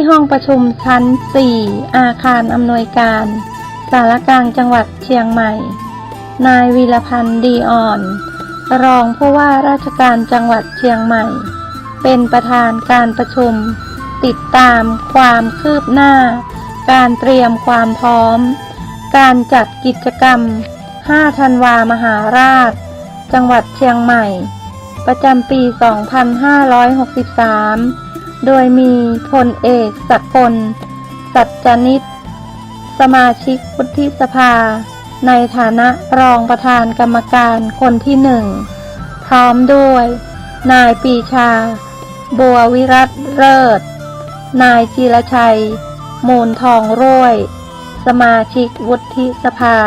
ที่ห้องประชุมชั้น 4 อาคารอำนวยการ สารกลางจังหวัดเชียงใหม่ นายวีรพันธ์ดีอ่อน รองผู้ว่าราชการจังหวัดเชียงใหม่ เป็นประธานการประชุม ติดตามความคืบหน้า การเตรียมความพร้อม การจัดกิจกรรม 5 ธันวามหาราช จังหวัดเชียงใหม่ ประจำปี 2563 โดยมีพลเอกสักพลสัจจนิต สมาชิกวุฒิสภา ในฐานะรองประธานกรรมการคนที่หนึ่ง พร้อมด้วย นายปีชา บัววิรัตเลิศ นายจีรชัย มูลทองร่วย สมาชิกวุฒิสภา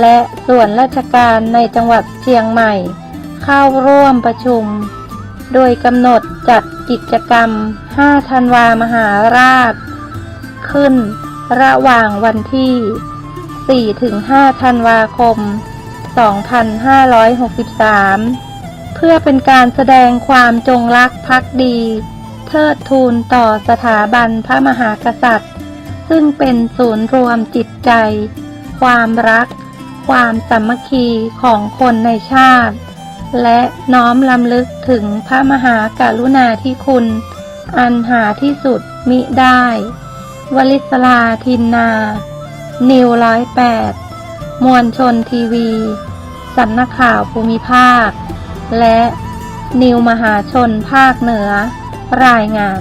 และส่วนราชการในจังหวัดเชียงใหม่ เข้าร่วมประชุม โดยกำหนดจัดกิจกรรม 5 ธันวามหาราช ขึ้นระหว่างวันที่ 4-5 ธันวาคม 2563 เพื่อเป็นการแสดงความจงรักภักดี เทิดทูนต่อสถาบันพระมหากษัตริย์ ซึ่งเป็นศูนย์รวมจิตใจ ความรัก ความสามัคคีของคนในชาติ และน้อมลำลึกถึงพระมหากรุณาธิคุณ อันหาที่สุดมิได้ วลิศลาทินนา นิวร้อยแปดมวลชนทีวี สำนักข่าวภูมิภาค และนิวมหาชนภาคเหนือ รายงาน